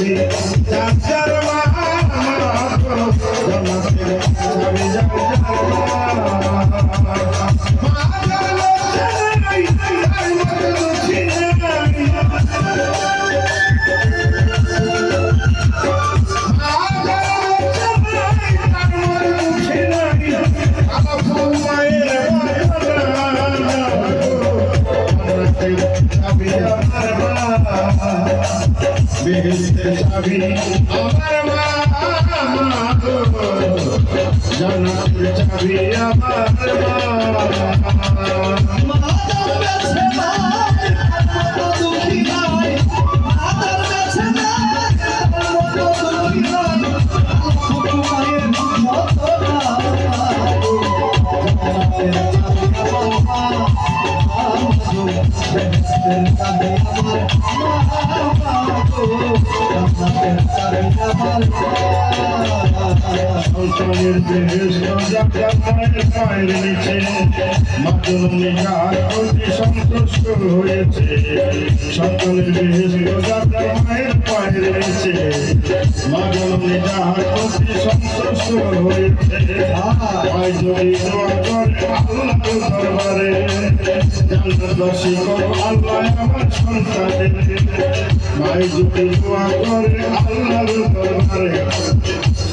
Thank. আমার মা জান্নাতের চাবি আমার মা সন্তানের বেহেস্ত যাত্রা মায়ের পায়ের নিচে মাতৃ কার প্রতি সন্তুষ্ট হয়েছে সন্তানের বেহেস্ত যাত্রা মায়ের পায়ের নিচে মা জননী যাহার প্রতি সন্তুষ্ট হয়েছে আয় যদি দোয়া করে আল্লাহর দরবারে জান্নাতবাসী করো আল্লাহ আমার সন্তানের মায় যদি দোয়া করে আল্লাহর দরবারে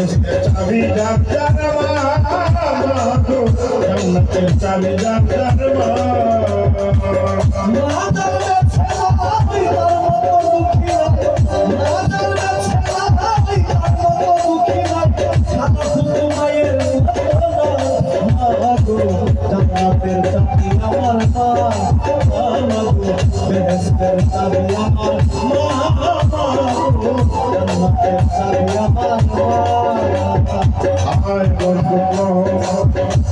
বেহেশতের চাবি যার মা জান্নাতের চাবি যার মা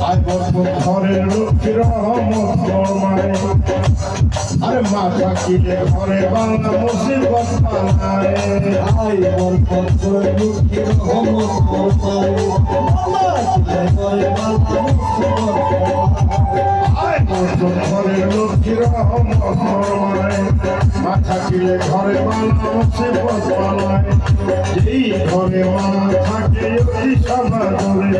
আয় গর্ব ঘরের লক্ষ্মী রহমত মায় আরে মা থাকিলে ঘরে বাংলা মুসিবত পালায় আয় গর্ব ঘরের লক্ষ্মী রহমত মা থাকিলে ঘরে বাংলা মুসিবত পালায় যেই ঘরে মা থাকে ওই সভা ধরে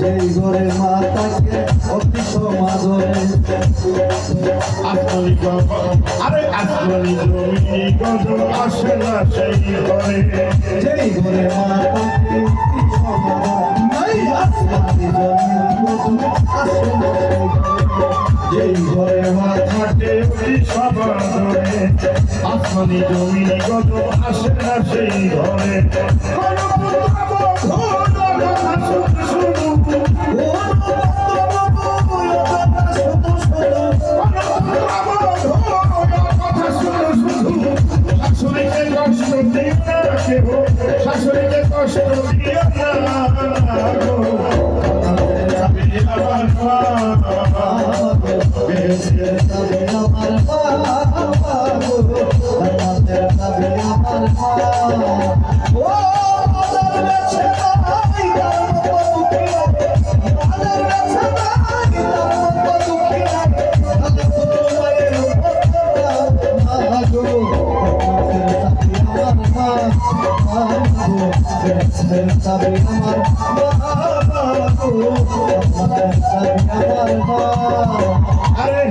যেই আসমানি বাবা আরে আসমানি গজল আসে না সেই ঘরে। যেই ঘরে মাতাকে অতি সমাদরে নাই আসমানি জমিন আসে না সেই যেই ঘরে মা ওই সবার ধরে আসমানি জমি গজল আসে না সেই ঘরে। কোন পুত্র বধূর কথা শুধু শুধু শাশুড়িকে আরে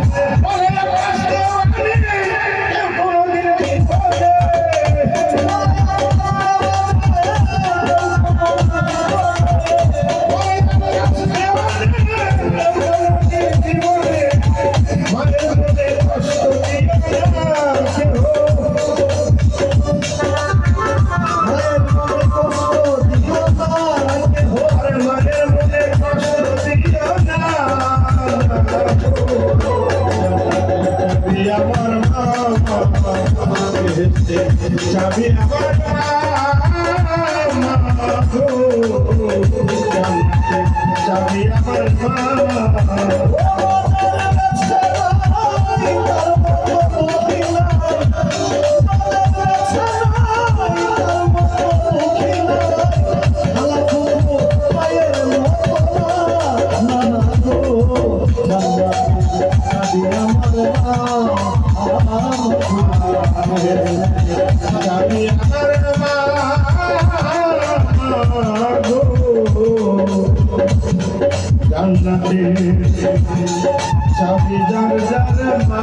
চাবি আমার মা গো জান্নাতে চাবি আমার মা চাবি যার যার মা।